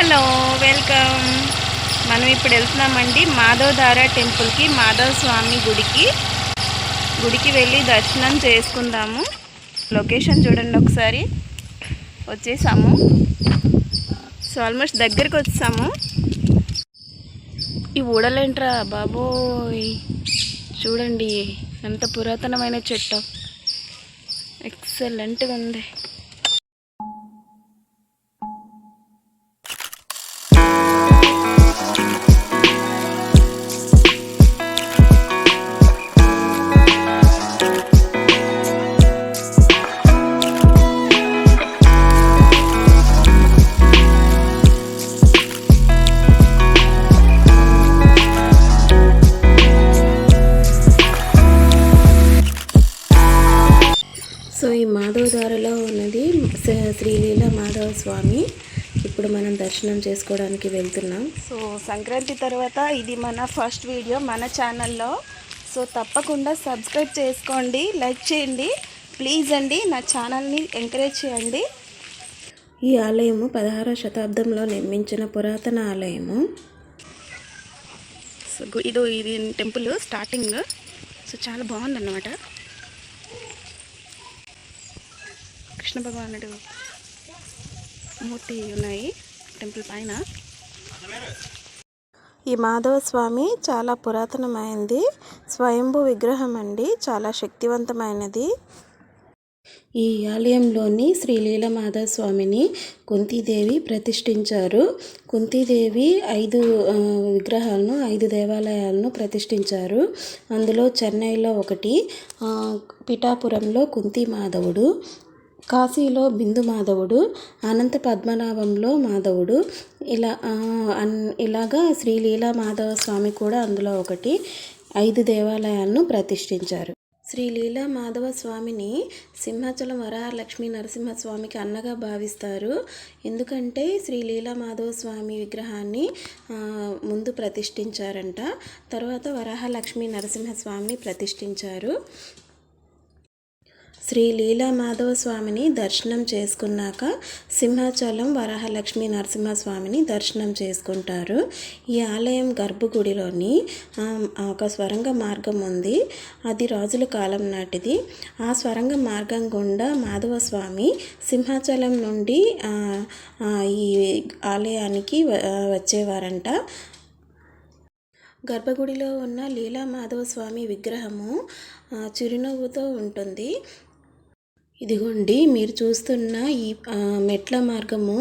Hello welcome. మనం ఇప్పుడు వెళ్తున్నామండి మాధవధార టెంపుల్కి మాధవ స్వామి గుడికి. గుడికి వెళ్ళి దర్శనం చేసుకుందాము. లొకేషన్ చూడండి ఒకసారి. వచ్చేసాము. సో ఆల్మోస్ట్ దగ్గరికి వచ్చాము ఈ ఊడలేంట్రా బాబోయ్. చూడండి ఎంత పురాతనమైన చెట్టు. ఎక్సలెంట్గా ఉంది. శ్రీలీల మాధవ స్వామి ఇప్పుడు మనం దర్శనం చేసుకోవడానికి వెళ్తున్నాం. సో సంక్రాంతి తర్వాత ఇది మన ఫస్ట్ వీడియో మన ఛానల్లో. సో తప్పకుండా సబ్స్క్రైబ్ చేసుకోండి లైక్ చేయండి. ప్లీజ్ అండి నా ఛానల్ని ఎంకరేజ్ చేయండి. ఈ ఆలయము పదహారవ శతాబ్దంలో నిర్మించిన పురాతన ఆలయము. సో ఇది ఇది టెంపుల్ స్టార్టింగ్. సో చాలా బాగుందన్నమాట. కృష్ణ భగవానుడు మూర్తి ఉన్నాయి టెంపుల్ పైన. ఈ మాధవ స్వామి చాలా పురాతనమైనది స్వయంభూ విగ్రహం అండి చాలా శక్తివంతమైనది. ఈ ఆలయంలోని శ్రీలీల మాధవ స్వామిని కుంతీదేవి ప్రతిష్ఠించారు. కుంతీదేవి ఐదు విగ్రహాలను ఐదు దేవాలయాలను ప్రతిష్ఠించారు. అందులో చెన్నైలో ఒకటి పిఠాపురంలో కుంతి మాధవుడు కాశీలో బిందు మాధవుడు అనంత పద్మనాభంలో మాధవుడు ఇలా అన్ ఇలాగా శ్రీలీలా మాధవ స్వామి కూడా అందులో ఒకటి ఐదు దేవాలయాలను ప్రతిష్ఠించారు. శ్రీ లీలా మాధవ స్వామిని సింహాచలం వరహలక్ష్మి నరసింహస్వామికి అన్నగా భావిస్తారు. ఎందుకంటే శ్రీ లీలా మాధవ స్వామి విగ్రహాన్ని ముందు ప్రతిష్ఠించారంట. తర్వాత వరాహలక్ష్మి నరసింహస్వామిని ప్రతిష్ఠించారు. శ్రీ లీలామాధవ స్వామిని దర్శనం చేసుకున్నాక సింహాచలం వరాహలక్ష్మి నరసింహస్వామిని దర్శనం చేసుకుంటారు. ఈ ఆలయం గర్భగుడిలోని ఒక స్వరంగ మార్గం ఉంది. అది రాజుల కాలం నాటిది. ఆ స్వరంగ మార్గం గుండా మాధవ స్వామి సింహాచలం నుండి ఈ ఆలయానికి వచ్చేవారంట. గర్భగుడిలో ఉన్న లీలా మాధవ స్వామి విగ్రహము చిరునవ్వుతో ఉంటుంది. ఇదిగోండి మీరు చూస్తున్న ఈ మెట్ల మార్గము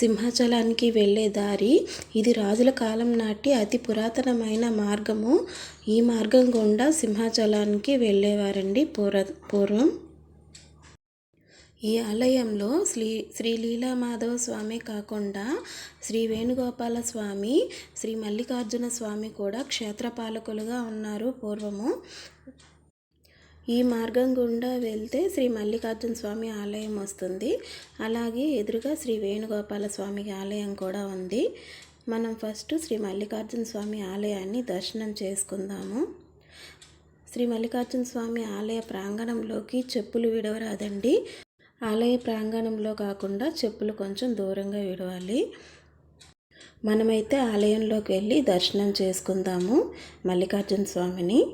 సింహాచలానికి వెళ్ళే దారి. ఇది రాజుల కాలం నాటి అతి పురాతనమైన మార్గము. ఈ మార్గం గుండా సింహాచలానికి వెళ్ళేవారండి పూర్వ పూర్వం. ఈ ఆలయంలో శ్రీ శ్రీ లీలామాధవ స్వామి కాకుండా శ్రీ వేణుగోపాల స్వామి శ్రీ మల్లికార్జున స్వామి కూడా క్షేత్రపాలకులుగా ఉన్నారు పూర్వము. ఈ మార్గం గుండా వెళ్తే శ్రీ మల్లికార్జున స్వామి ఆలయం వస్తుంది. అలాగే ఎదురుగా శ్రీ వేణుగోపాల స్వామి ఆలయం కూడా ఉంది. మనం ఫస్ట్ శ్రీ మల్లికార్జున స్వామి ఆలయాన్ని దర్శనం చేసుకుందాము. శ్రీ మల్లికార్జున స్వామి ఆలయ ప్రాంగణంలోకి చెప్పులు విడవరాదండి. ఆలయ ప్రాంగణంలో కాకుండా చెప్పులు కొంచెం దూరంగా విడవాలి. మనమైతే ఆలయంలోకి వెళ్ళి దర్శనం చేసుకుందాము మల్లికార్జున స్వామిని.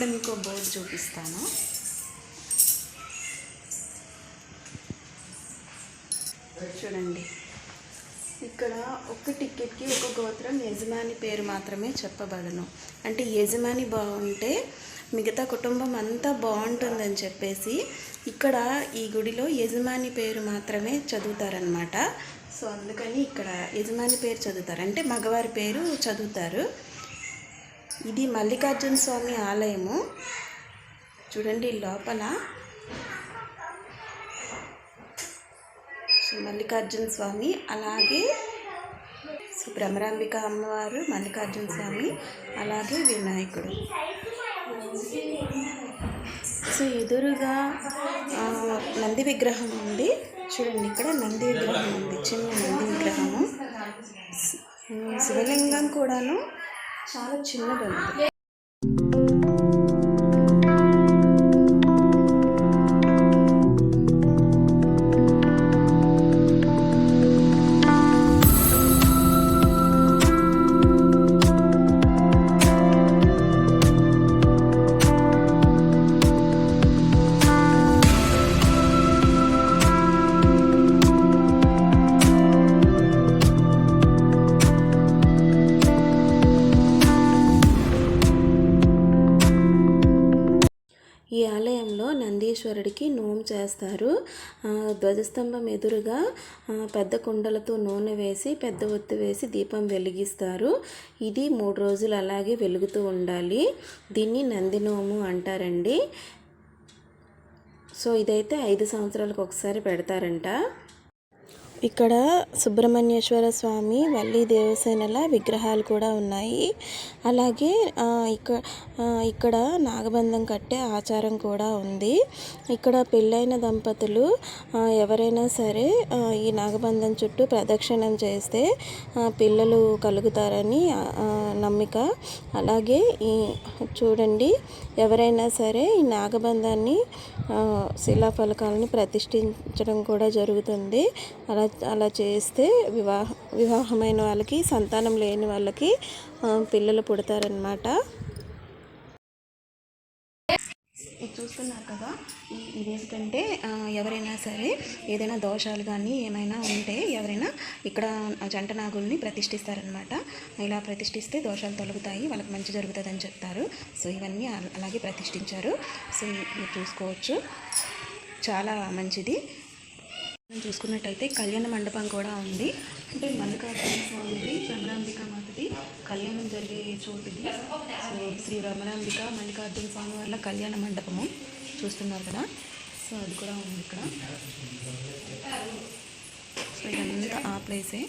ఇక్కడ మీకు బోర్డు చూపిస్తాను. చూడండి. ఇక్కడ ఒక టికెట్కి ఒక గోత్రం యజమాని పేరు మాత్రమే చెప్పబడను. అంటే యజమాని బాగుంటే మిగతా కుటుంబం అంతా బాగుంటుందని చెప్పేసి ఇక్కడ ఈ గుడిలో యజమాని పేరు మాత్రమే చదువుతారనమాట సో అందుకని ఇక్కడ యజమాని పేరు చదువుతారు. అంటే మగవారి పేరు చదువుతారు. ఇది మల్లికార్జున స్వామి ఆలయము. చూడండి లోపల. శ్రీ మల్లికార్జున స్వామి అలాగే సో భ్రమరాంబిక అమ్మవారు మల్లికార్జున స్వామి అలాగే వినాయకుడు. సో ఎదురుగా నంది విగ్రహం ఉంది. చూడండి ఇక్కడ నంది విగ్రహం ఉంది. చిన్న నంది విగ్రహము. శివలింగం కూడాను చాలా చిన్నది నందీశ్వరుడికి నోము చేస్తారు. ధ్వజస్తంభం ఎదురుగా పెద్ద కుండలతో నూనె వేసి పెద్ద ఒత్తి వేసి దీపం వెలిగిస్తారు. ఇది మూడు రోజులు అలాగే వెలుగుతూ ఉండాలి. దీన్ని నంది నోము అంటారండి. సో ఇదైతే ఐదు సంవత్సరాలకు ఒకసారి పెడతారంట. ఇక్కడ సుబ్రహ్మణ్యేశ్వర స్వామి వల్లి దేవసేనల విగ్రహాలు కూడా ఉన్నాయి. అలాగే ఇక్కడ ఇక్కడ నాగబంధం కట్టే ఆచారం కూడా ఉంది. ఇక్కడ పెళ్ళైన దంపతులు ఎవరైనా సరే ఈ నాగబంధం చుట్టూ ప్రదక్షిణం చేస్తే పిల్లలు కలుగుతారని నమ్మిక. అలాగే ఈ చూడండి ఎవరైనా సరే ఈ నాగబంధాన్ని శిలాఫలకాలను ప్రతిష్ఠించడం కూడా జరుగుతుంది. అలా అలా చేస్తే వివాహ వివాహమైన వాళ్ళకి సంతానం లేని వాళ్ళకి పిల్లలు పుడతారనమాట చూస్తున్నారు కదా ఇదేంటంటే ఎవరైనా సరే ఏదైనా దోషాలు కానీ ఏమైనా ఉంటే ఎవరైనా ఇక్కడ జంట నాగుల్ని ప్రతిష్ఠిస్తారనమాట ఇలా ప్రతిష్ఠిస్తే దోషాలు తొలగుతాయి వాళ్ళకి మంచి జరుగుతుందని చెప్తారు. సో ఇవన్నీ అలాగే ప్రతిష్ఠించారు. సో మీరు చూసుకోవచ్చు. చాలా మంచిది. మనం చూసుకున్నట్టయితే కళ్యాణ మండపం కూడా ఉంది. అంటే మల్లికార్జున స్వామిది చంద్రాంబిక మాతది. కళ్యాణం జరిగే చోటుది సో శ్రీ రమణాంబిక మల్లికార్జున స్వామి వాళ్ళ కళ్యాణ మండపము చూస్తున్నారు కదా. సో అది కూడా ఉంది ఇక్కడ. సో ఇదంతా ఆ ప్లేసే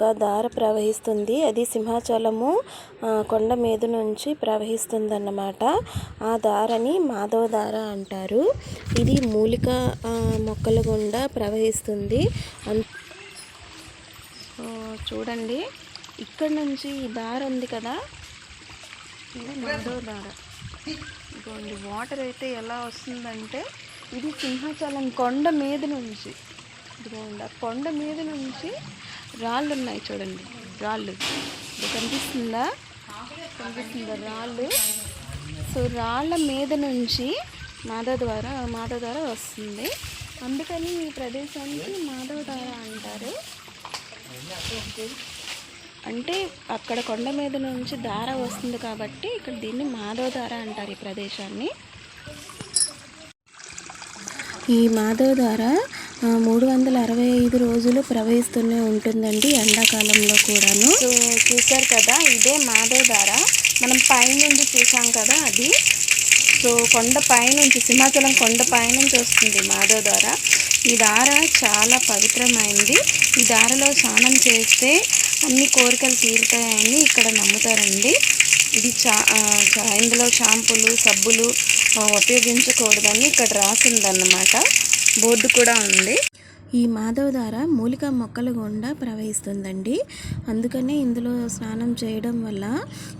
ఒక దార ప్రవహిస్తుంది. అది సింహాచలము కొండ మీద నుంచి ప్రవహిస్తుందన్నమాట. ఆ దారని మాధవ దార అంటారు. ఇది మూలిక మొక్కల గుండా ప్రవహిస్తుంది. అన్ చూడండి. ఇక్కడ నుంచి ఈ దార ఉంది కదా? ఇది మాధవ దార ఇదిగోండి వాటర్ అయితే ఎలా వస్తుందంటే ఇది సింహాచలం కొండ మీద నుంచి. ఇదిగోండి కొండ మీద నుంచి రాళ్ళు ఉన్నాయి చూడండి రాళ్ళు. ఇది కనిపిస్తుందా? కనిపిస్తుందా రాళ్ళు? సో రాళ్ళ మీద నుంచి మాధవ ద్వారా మాధవ ద్వారా వస్తుంది. అందుకని ఈ ప్రదేశానికి మాధవ దార అంటారు. అంటే అక్కడ కొండ మీద నుంచి దార వస్తుంది కాబట్టి ఇక్కడ దీన్ని మాధవ దార అంటారు ఈ ప్రదేశాన్ని. ఈ మాధవ దార మూడు వందల అరవై ఐదు రోజులు ప్రవహిస్తూనే ఉంటుందండి ఎండాకాలంలో కూడాను. సో చూసారు కదా ఇదే మాధవ దార మనం పైనుండి చూసాం కదా అది. సో కొండ పైనుంచి సింహాచలం కొండ పైనుంచి వస్తుంది మాధవ దార ఈ దార చాలా పవిత్రమైంది. ఈ దారలో స్నానం చేస్తే అన్ని కోరికలు తీరుతాయని ఇక్కడ నమ్ముతారండి. ఇది చా ఇందులో షాంపులు సబ్బులు ఉపయోగించకూడదని ఇక్కడ రాసిందన్నమాట. బోర్డు కూడా ఉంది. ఈ మాధవధార మూలికా మొక్కల గుండా ప్రవహిస్తుందండి. అందుకనే ఇందులో స్నానం చేయడం వల్ల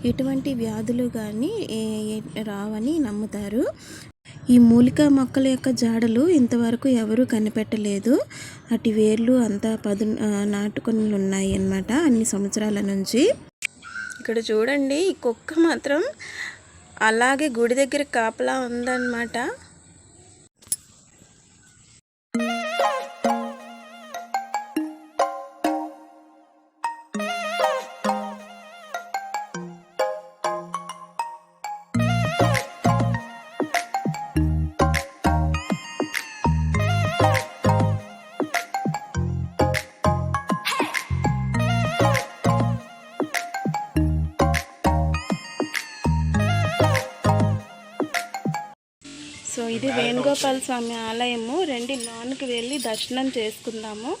ఎటువంటి వ్యాధులు కానీ రావని నమ్ముతారు. ఈ మూలికా మొక్కల యొక్క జాడలు ఇంతవరకు ఎవరూ కనిపెట్టలేదు. అటు వేర్లు అంతా పదు నాటుకొని ఉన్నాయి అన్నమాట అన్ని సంవత్సరాల నుంచి. ఇక్కడ చూడండి ఈ కుక్క మాత్రం అలాగే గుడి దగ్గర కాపలా ఉందన్నమాట. ఇది వేణుగోపాల స్వామి ఆలయము. రండి లోనికి వెళ్ళి దర్శనం చేసుకుందాము.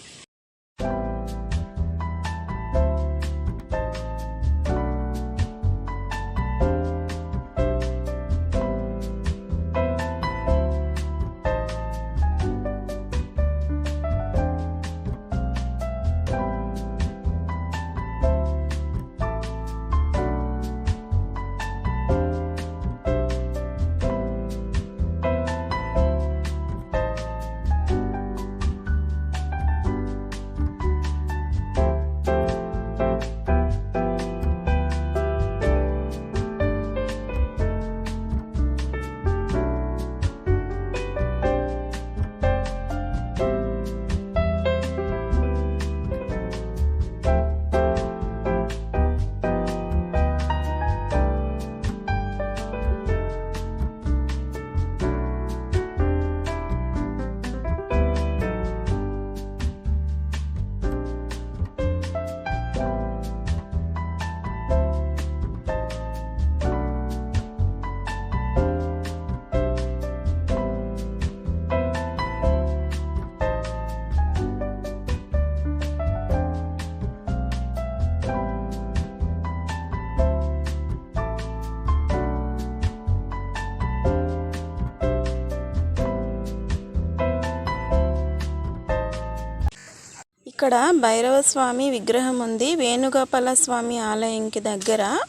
ఇక్కడ భైరవ స్వామి విగ్రహం ఉంది. వేణుగోపాల స్వామి ఆలయంకి దగ్గర.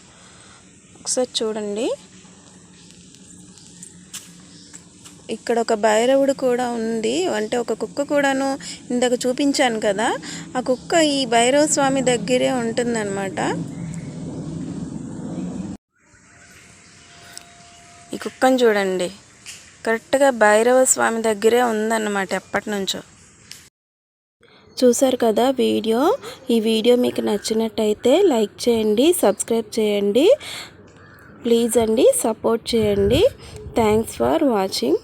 ఒకసారి చూడండి. ఇక్కడ ఒక భైరవుడు కూడా ఉంది. అంటే ఒక కుక్క కూడాను ఇందాక చూపించాను కదా. ఆ కుక్క ఈ భైరవ స్వామి దగ్గరే ఉంటుందన్నమాట. ఈ కుక్కను చూడండి. కరెక్ట్గా భైరవ స్వామి దగ్గరే ఉందన్నమాట ఎప్పటి నుంచో. చూసారు కదా వీడియో? ఈ వీడియో మీకు నచ్చినట్టయితే లైక్ చేయండి సబ్స్క్రైబ్ చేయండి. ప్లీజ్ అండి సపోర్ట్ చేయండి. Thanks for watching.